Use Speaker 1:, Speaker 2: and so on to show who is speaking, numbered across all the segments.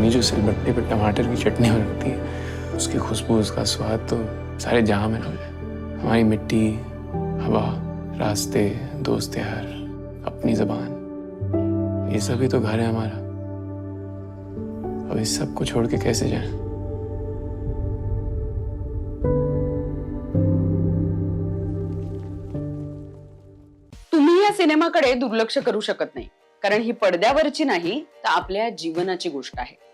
Speaker 1: Mummy जो सिलबट्टे पर टमाटर की चटनी बनाती है उसकी खुशबू उसका स्वाद तो सारे जहाँ में ना मिले हमारी मिट्टी हवा रास्ते दोस्त यार अपनी जबान ये सभी तो घर है हमारा। अब इस सब को छोड़ के कैसे जाए?
Speaker 2: तुम्ही या सिनेमाकडे दुर्लक्ष करू शकत नाही कारण ही पडद्यावरची नाही तर आपल्या जीवनाची गोष्ट आहे.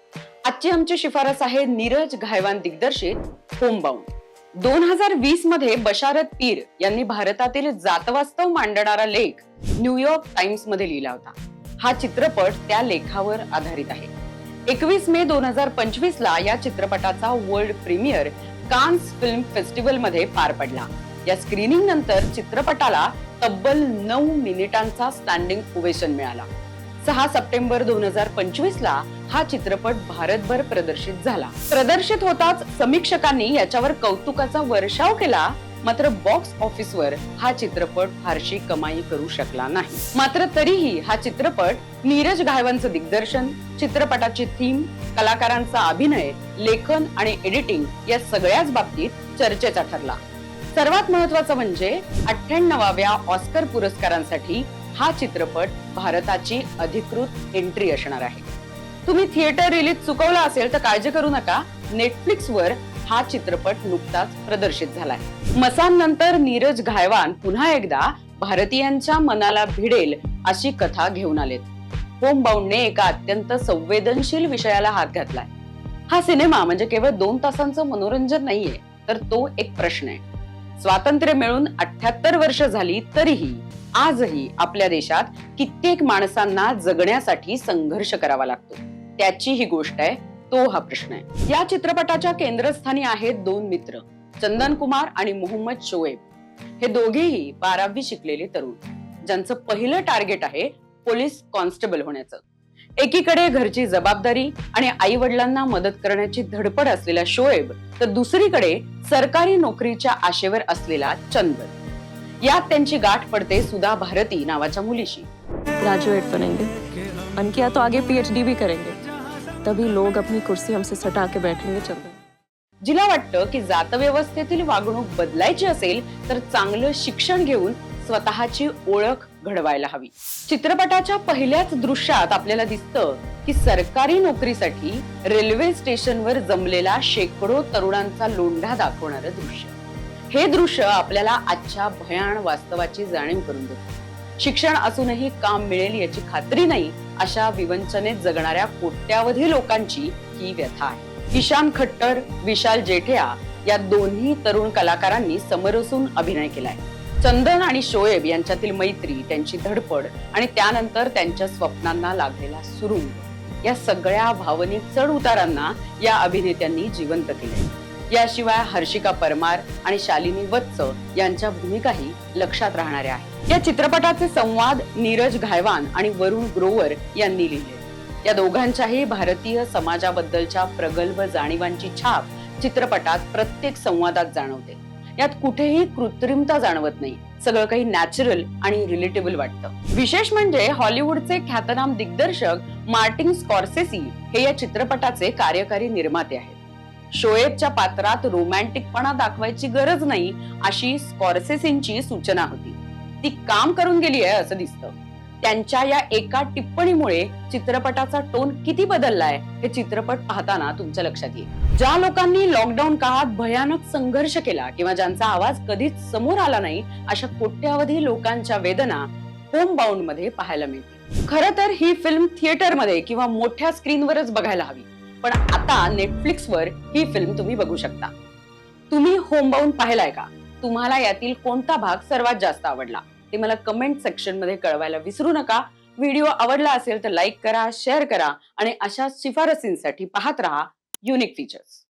Speaker 2: आजची आमची शिफारस आहे नीरज घायवान दिग्दर्शित होमबाउंड दोन हजार वीसमध्ये बशारत पीर यांनी भारतातील जातवास्तव मांडणारा लेख न्यूयॉर्क टाइम्समध्ये लिहिला होता. हा चित्रपट त्या लेखावर आधारित आहे. एकवीस मे दोन हजार पंचवीस ला या चित्रपटाचा वर्ल्ड प्रीमियर कान्स फिल्म फेस्टिवलमध्ये पार पडला. या स्क्रीनिंग नंतर चित्रपटाला तब्बल नऊ मिनिटांचा स्टँडिंग ओवेशन मिळाला. सहा सप्टेंबर दोन हजार पंचवीस ला हा चित्रपट भारतभर प्रदर्शित झाला. प्रदर्शित होताच समीक्षकांनी याच्यावर कौतुकाचा वर्षाव केला मात्र बॉक्स ऑफिसवर हा चित्रपट फारशी कमाई करू शकला नाही. मात्र तरीही हा चित्रपट नीरज घायवांचं दिग्दर्शन चित्रपटाची थीम कलाकारांचा अभिनय लेखन आणि एडिटिंग या सगळ्याच बाबतीत चर्चेचा ठरला. सर्वात महत्वाचं म्हणजे अठ्ठ्याण्णवाव्या ऑस्कर पुरस्कारांसाठी हा चित्रपट भारताची अधिकृत एंट्री असणार आहे. तुम्ही थिएटर रिलीज चुकवला असेल तर काळजी करू नका. नेटफ्लिक्स वर हा चित्रपट नुकताच प्रदर्शित झालाय. मसान नंतर नीरज घायवान पुन्हा एकदा भारतीयांच्या मनाला भिडेल अशी कथा घेऊन आलेत. होम बाउंडने एका अत्यंत संवेदनशील विषयाला हात घातलाय. हा सिनेमा म्हणजे केवळ दोन तासांचं मनोरंजन नाहीये तर तो एक प्रश्न आहे. स्वातंत्र्य मिळून अठ्याहत्तर वर्ष झाली तरीही आजही आपल्या देशात कित्येक माणसांना जगण्यासाठी संघर्ष करावा लागतो. त्याची ही गोष्ट आहे तो हा प्रश्न आहे. या चित्रपटाच्या केंद्रस्थानी आहेत दोन मित्र चंदन कुमार आणि मोहम्मद शोएब. हे दोघेही बारावी शिकलेले तरुण. ज्यांचं पहिलं टार्गेट आहे पोलीस कॉन्स्टेबल होण्याचं. एकीकडे घरची जबाबदारी आणि आई वडिलांना मदत करण्याची धडपड असलेला शोएब तर दुसरीकडे सरकारी नोकरीच्या आशेवर असलेला चंदन. यात त्यांची गाठ पडते सुधा भारती नावाच्या मुलीशी.
Speaker 3: ग्रॅज्युएट बनेंगे. मन किया तो आगे पीएचडी भी करेंगे. तभी लोग अपनी कुर्सी हमसे सटा के बैठेंगे चंदन
Speaker 2: जिला वाटतं की जात व्यवस्थेतील वागणूक बदलायची असेल तर चांगलं शिक्षण घेऊन स्वतःची ओळख घडवायला हवी. चित्रपटाच्या पहिल्याच दृश्यात आपल्याला दिसतं की सरकारी नोकरीसाठी रेल्वे स्टेशनवर जमलेला शेकडो तरुणांचा लोंढा दाखवणारं दृश्य. हे दृश्य आपल्याला आजच्या भयान वास्तवाची जाणीव करून देतं. शिक्षण असूनही काम मिळेल याची खात्री नाही अशा विवंचनेत जगणाऱ्या कोट्यावधी लोकांची ही व्यथा आहे. ईशान खट्टर विशाल जेठिया या दोन्ही तरुण कलाकारांनी समरसून अभिनय केलाय. चंदन आणि शोएब यांच्यातील मैत्री त्यांची धडपड आणि त्यानंतर त्यांच्या स्वप्नांना लागलेला सुरुंग या सगळ्या भावनिक चढ उतारांना या अभिनेत्यांनी जिवंत केले याशिवाय हर्षिका परमार आणि शालिनी वत्स यांच्या भूमिकाही लक्षात राहणाऱ्या आहेत. या चित्रपटाचे संवाद नीरज घायवान आणि वरुण ग्रोवर यांनी लिहिले. या दोघांच्याही भारतीय समाजाबद्दलच्या प्रगल्भ जाणीवांची छाप चित्रपटात प्रत्येक संवादात जाणवते. यात कुठेही कृत्रिमता जाणवत नाही. सगळं काही नॅचरल आणि रिलेटेबल वाटतं. विशेष म्हणजे हॉलिवूडचे ख्यातनाम दिग्दर्शक मार्टिन स्कॉर्सेसी हे या चित्रपटाचे कार्यकारी निर्माते आहेत. शोएबच्या पात्रात रोमॅन्टिकपणा दाखवायची गरज नाही अशी स्कॉर्सेसींची सूचना होती. ती काम करून गेली आहे असं दिसतं. त्यांच्या या एका टिप्पणीमुळे चित्रपटाचा टोन किती बदललाय हे चित्रपट पाहताना तुमच्या लक्षात येईल. ज्या लोकांनी लॉकडाऊन काळात भयानक संघर्ष केला किंवा ज्यांचा आवाज कधीच समोर आला नाही अशा कोट्यावधी लोकांच्या वेदना होम बाउंडमध्ये पाहायला मिळते खर तर ही फिल्म थिएटरमध्ये किंवा मोठ्या स्क्रीनवरच बघायला हवी. पण आता नेटफ्लिक्सवर ही फिल्म तुम्ही बघू शकता. तुम्ही होमबाऊन पाहिलाय का? तुम्हाला यातील कोणता भाग सर्वात जास्त आवडला? ते मला कमेंट सेक्शनमध्ये कळवायला विसरू नका. व्हिडिओ आवडला असेल तर लाईक करा शेअर करा आणि अशा शिफारसींसाठी पाहत राहा युनिक फीचर्स